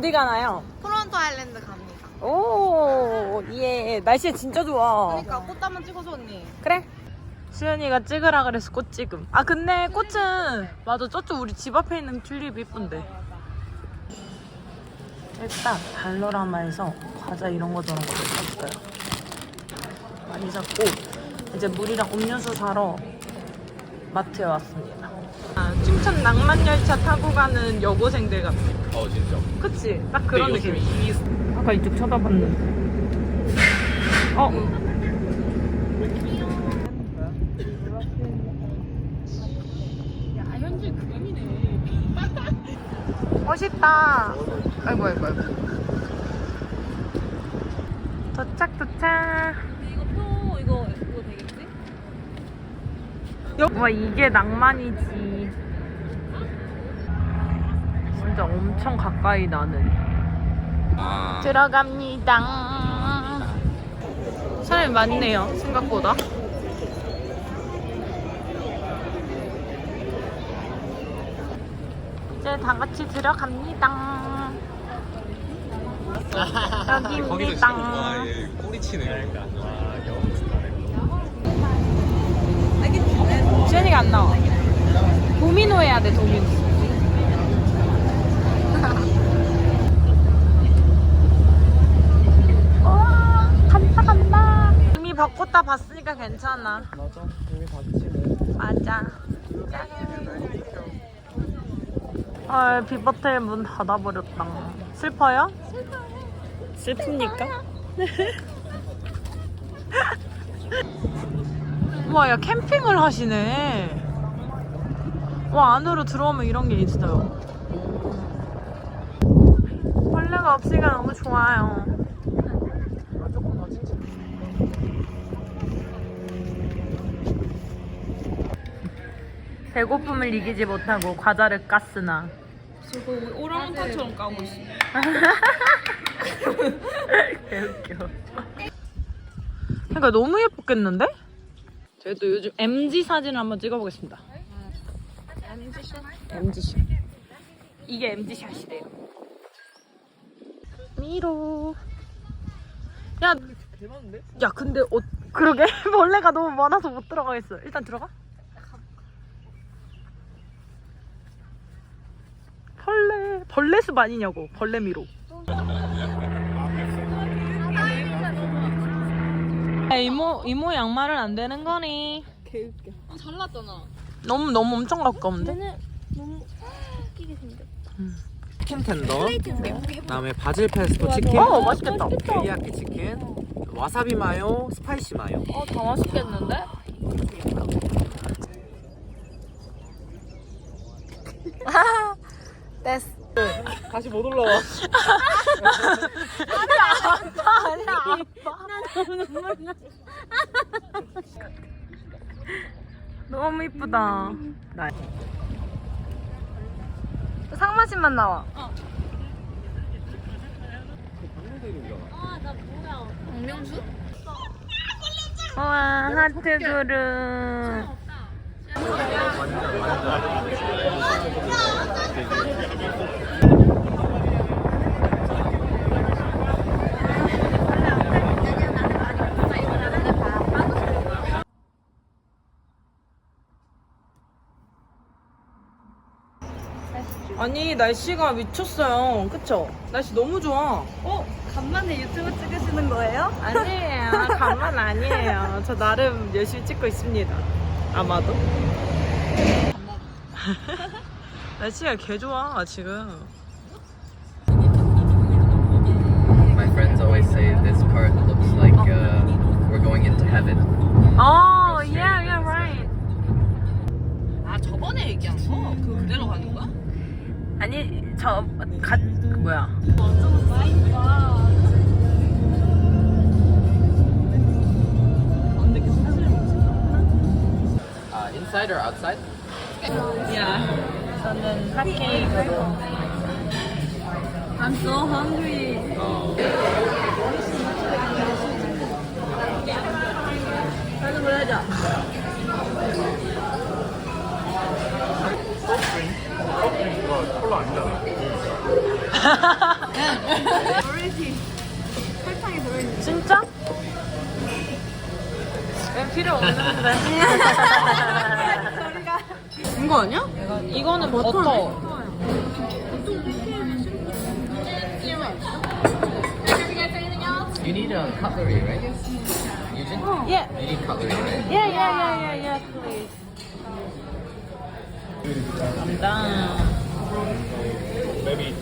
어디 가나요? 토론토 아일랜드 갑니다. 오, 예. 날씨 진짜 좋아. 그러니까 꽃 한번 찍어줘 언니. 그래. 수연이가 찍으라 그래서 꽃 찍음. 아, 근데 꽃은, 맞아, 저쪽 우리 집 앞에 있는 튤립 이쁜데. 일단, 발로라마에서 과자 이런 거 저런 거를 샀어요. 많이 샀고, 이제 물이랑 음료수 사러 마트에 왔습니다. 아, 춘천 낭만 열차 타고 가는 여고생들 같아. 어 진짜. 그치? 딱 그런 근데 요즘 느낌. 이 아까 이쪽 쳐다봤는데. 어? 멋있다. 아이고, 아이고, 아이고. 도착, 도착. 이거 표 이거 이거 되겠지? 와, 이게 낭만이지. 진짜 엄청 가까이 나는. 아. 들어갑니다. 사람이 많네요, 생각보다. 이제 다 같이 들어갑니다. 여기입니다. 얘 꼬리치네. 지현이가 안 나와. 도미노 해야 돼, 도미노. 와, 간다, 간다. 이미 벚꽃 다 봤으니까 괜찮아. 맞아. 이미 봤지. 맞아. 아, 비버텔 문 닫아버렸다. 슬퍼요? 슬픕니까? 와, 야, 캠핑을 하시네. 와, 안으로 들어오면 이런 게 있어요. 벌레가 없으니까 너무 좋아요. 배고픔을 이기지 못하고 과자를 깠으나 저거 오랑우탄처럼 까고 있어. 개웃겨. 그러니까 너무 예뻤겠는데? 저희도 요즘 MG 사진을 한번 찍어보겠습니다. MG 샷. 이게 MG 샷이래요. 미로. 야? 야 근데 어, 그러게 벌레가 너무 많아서 못 들어가겠어. 일단 들어가. 벌레 벌레 숲 아니냐고 벌레 미로. 야, 이모 이모 양말은 안 되는 거니? 개웃겨. 어, 잘났잖아. 너무 너무 엄청 가까운데? 치킨 텐더, 그다음에 바질 페스토 치킨, 어 맛있겠다. 데리야끼 치킨, 와사비 마요, 스파이시 마요. 어다 맛있겠는데? 됐어. 다시 못 올라와. 아니야 아빠. 너무 이쁘다. 나. 상마신만 나와. 박명수? 우와 하트 그릇. 아니 날씨가 미쳤어요. 그쵸? 날씨 너무 좋아. 어? 간만에 유튜브 찍으시는 거예요? 아니에요. 가만 아니에요. 저 나름 열심히 찍고 있습니다. 아마도. 날씨가 개 좋아 지금. My friends always say this part looks like uh, we're going into heaven. 어, yeah, yeah, right. 아 저번에 얘기한 거? 그거 그대로 가는 거야? 아니 저 가, 그 뭐야? Uh, inside or outside? 야, 저는 핫케이크로. I'm so hungry. 하는 거 하자. 콜라 아니잖아. 필요 없는데. 이거 아니야? 이거는 버터. You need a cutlery, right? Eugene? Yeah. You need cutlery, right? Yeah, yeah, yeah, yeah, yeah, please. 감당. maybe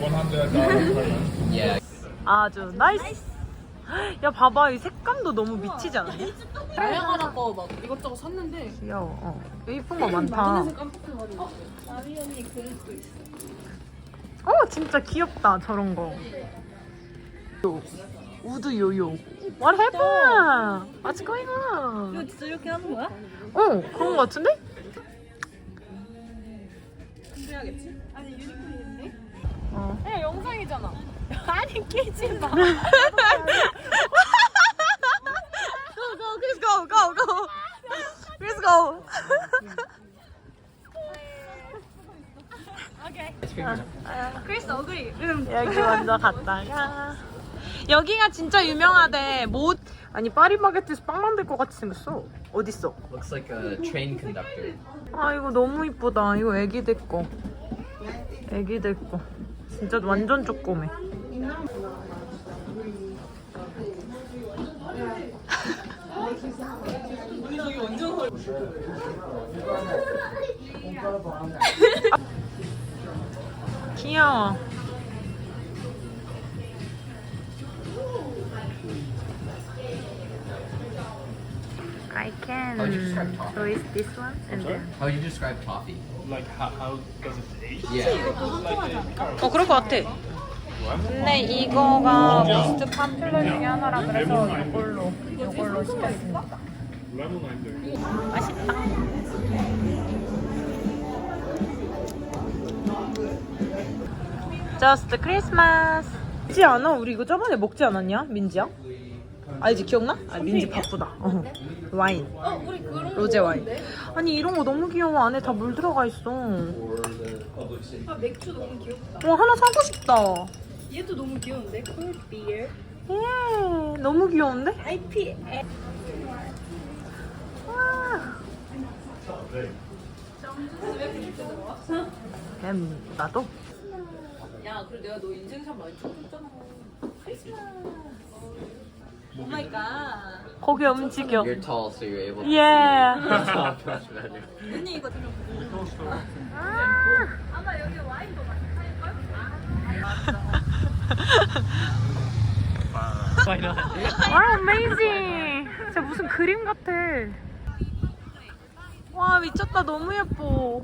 $100 per month. Yeah. 아주 나이스. 야 봐봐 이 색감도 너무 미치지 않았냐? 다양한 거막 이것저것 샀는데 귀여워. 어. 이쁜 거 많다. 어 진짜 귀엽다 저런 거. 요. 우드 요요. What happened? What's going on? 이거 진짜 이렇게 하는 거야? 어 그런 거 같은데? 어. 그냥 영상이잖아. 아니 깨지 마. go go Chris go go go. Chris go. 크리스 어그리. 여기 먼저 갔다가 여기가 진짜 유명하대. 못 아니 파리바게트에서 빵 만들 것 같이 생겼어. 어딨어? Looks like a train conductor. 아 이거 너무 이쁘다. 이거 애기들 거 애기들 거 진짜 완전 조그매. 귀여워 can How would you describe toffee? choose this one and then How would you describe toffee? Like how, how does it taste? Yeah. 어 그럴 것 같아. 근데 이거가 모스트 파퓰러 중에 하나라 그래서 이걸로 이걸로 시켰습니다. 맛있다. Just Christmas. 먹지 않아? 우리 이거 저번에 먹지 않았냐? 민지야? 알지 기억나? 아 민지 바쁘다. 어. 와인. 로제 와인. 아니 이런 거 너무 귀여워. 안에 다 물 들어가 있어. 아 맥주 너무 귀엽다. 어 하나 사고 싶다. 얘도 너무 귀여운데? 비어. 예, 너무 귀여운데? IP. 와. 음, 나도? 야, 그래 내가 너 인생샷 많이 찍었잖아. 오마 이 갓. 거기 움직여. You're tall, so you're able to 예. see much better. 언니 이거 좀. 와, 어메이징. 진짜 무슨 그림 같아. 와, 미쳤다. 너무 예뻐.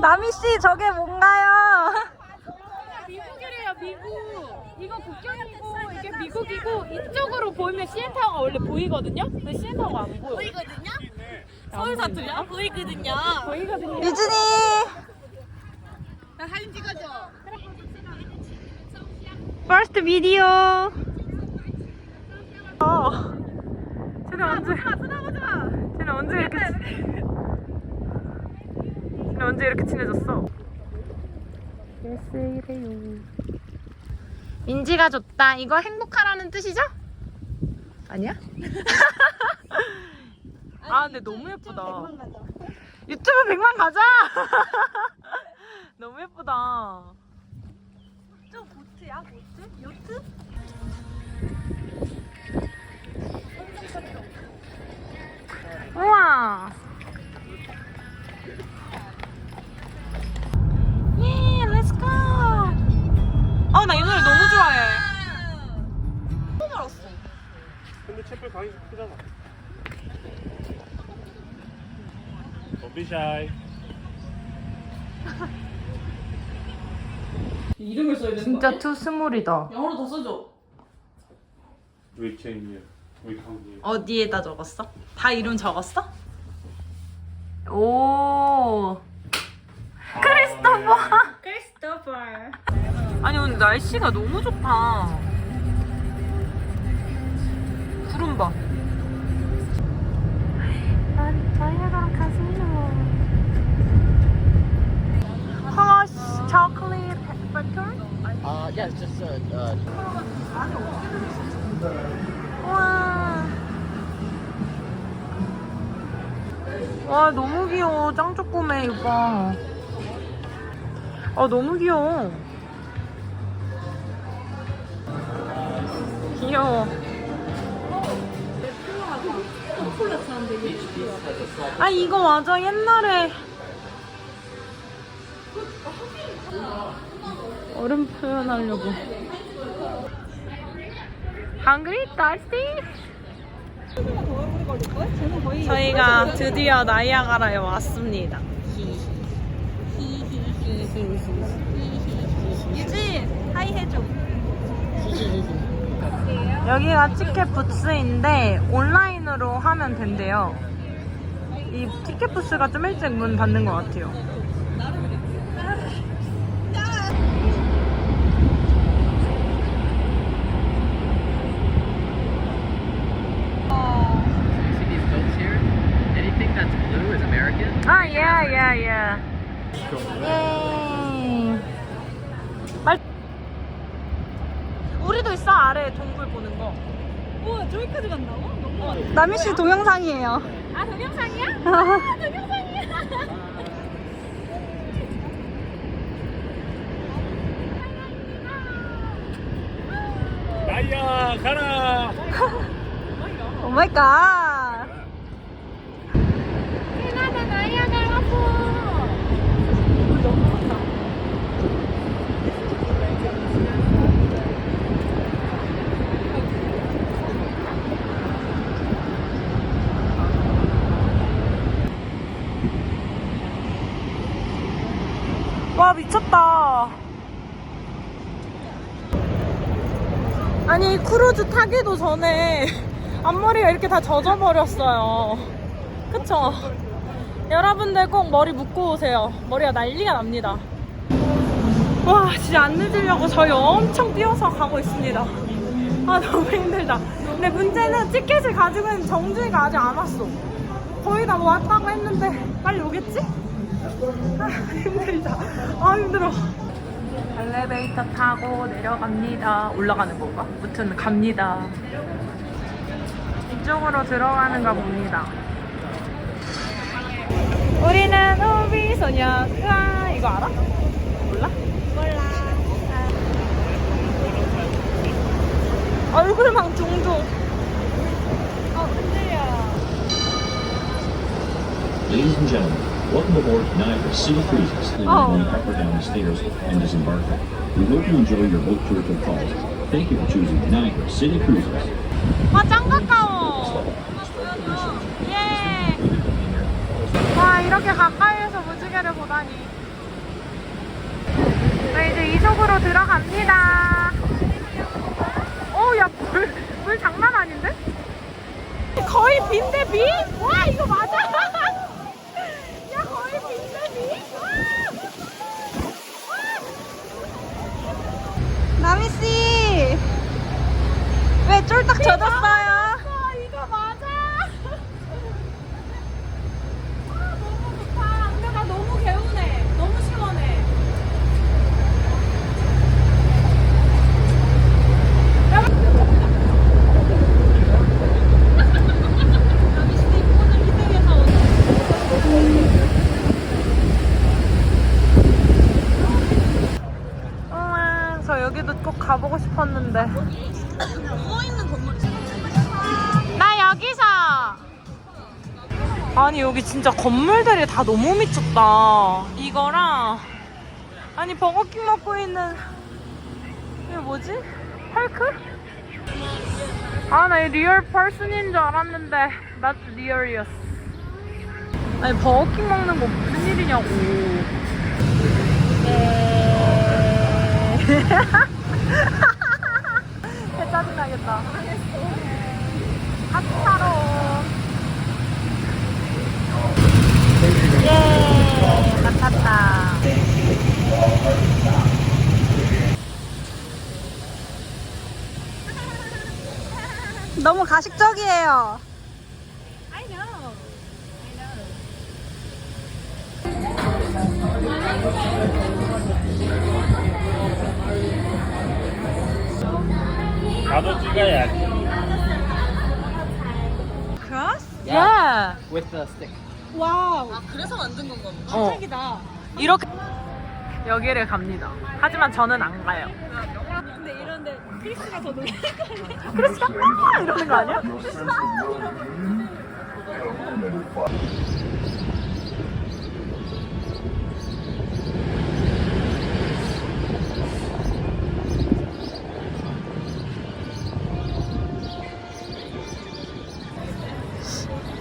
나미 씨, 저게 뭔가요? 미국 이거 국경이고 이게 미국이고 이쪽으로 보이면 CN타워가 원래 보이거든요 근데 CN타워가 안 보여 보이거든요? 서울 사투리야? 보이거든요 보이거든요 유진이. 사진 찍어줘 퍼스트 비디오. 어. 쟤네 언제? 쟤네 언제 이렇게? 친- 쟤네 언제 이렇게 친해졌어? 예스이래요. 민지가 줬다. 이거 행복하라는 뜻이죠? 아니야? 아 근데 너무 예쁘다. 유튜브 100만 가자. 너무 예쁘다. 우와. Shy. 이름을 써야 되는 진짜 투스몰이다. 영어로 다 써줘. We came here. We come here. 어디에다 적었어? 다 이름 적었어? 오. 크리스토퍼. 크리스토퍼 아니 오늘 날씨가 너무 좋다. 구름 봐. 난 저희랑 가세요. Hush chocolate factory? Uh, yeah, it's just uh, uh, 와. 와 너무 귀여워 짱 조그매 이거 봐. 아 너무 귀여워 귀여워 아 이거 맞아 옛날에 얼음 표현하려고 Hungry? Thirsty? 저희가 드디어 나이아가라에 왔습니다. 유진, 하이 해줘. 여기가 티켓 부스인데 온라인으로 하면 된대요. 이 티켓 부스가 좀 일찍 문 닫는 것 같아요. American. 아, yeah, yeah, yeah. 예. 말. 우리도 있어 아래 동굴 보는 거. 우와 저기까지 간다고? 너무 남희 씨 동영상이에요. 아 동영상이야? 아 동영상이야 나이야 가라. 오 마이 갓. 나나 나이아가라 fall 와 미쳤다. 아니 크루즈 타기도 전에 앞머리가 이렇게 다 젖어버렸어요. 그쵸? 여러분들 꼭 머리 묶고 오세요. 머리가 난리가 납니다. 와 진짜 안 늦으려고 저희 엄청 뛰어서 가고 있습니다. 아 너무 힘들다. 근데 문제는 티켓을 가지고 있는 정준이가 아직 안 왔어. 거의 다 왔다고 했는데 빨리 오겠지? 아, 힘들다. 아 힘들어. 엘리베이터 타고 내려갑니다. 올라가는 건가? 무튼 갑니다. 이쪽으로 들어가는가 봅니다. 우리는 우비 소녀. 으아, 이거 알아? 몰라? 몰라. 얼굴망 종종. 어, 흔들려. Ladies and gentlemen, welcome aboard Niagara City Cruises. Oh. Going up or down the stairs and disembarking. We hope you enjoy your boat tour till falls. Thank you for choosing Niagara City Cruises. 와, 짱 가까워. 이렇게 가까이에서 무지개를 보다니. 네, 이제 이쪽으로 들어갑니다. 오, 야, 물, 물 장난 아닌데? 거의 빈대 비? 와, 이거 맞아? 나미씨! 왜 쫄딱 젖었어요? 여기 진짜 건물들이 다 너무 미쳤다. 이거랑, 아니, 버거킹 먹고 있는, 이게 뭐지? 헐크? 아, 나이 리얼 퍼슨인 줄 알았는데, not real이었어. 아니, 버거킹 먹는 거 무슨 일이냐고. 개 짜증나겠다. 핫타로. 예! 다 탔다. 너무 가식적이에요. I know. I know. 나도 찍어야지. Cross? Yeah. yeah. With the stick. 와우. 아 그래서 만든 건가 보다. 어. 깜짝이다. 이렇게 여기를 갑니다. 하지만 저는 안 가요. 근데 이런데 크리스가 더 놀랄 거야. 크리스가 아! 이러는 거 아니야?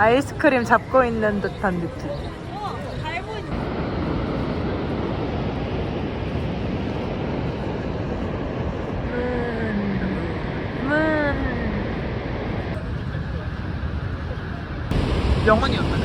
아이스크림 잡고 있는 듯한 느낌. 문. 명언이었나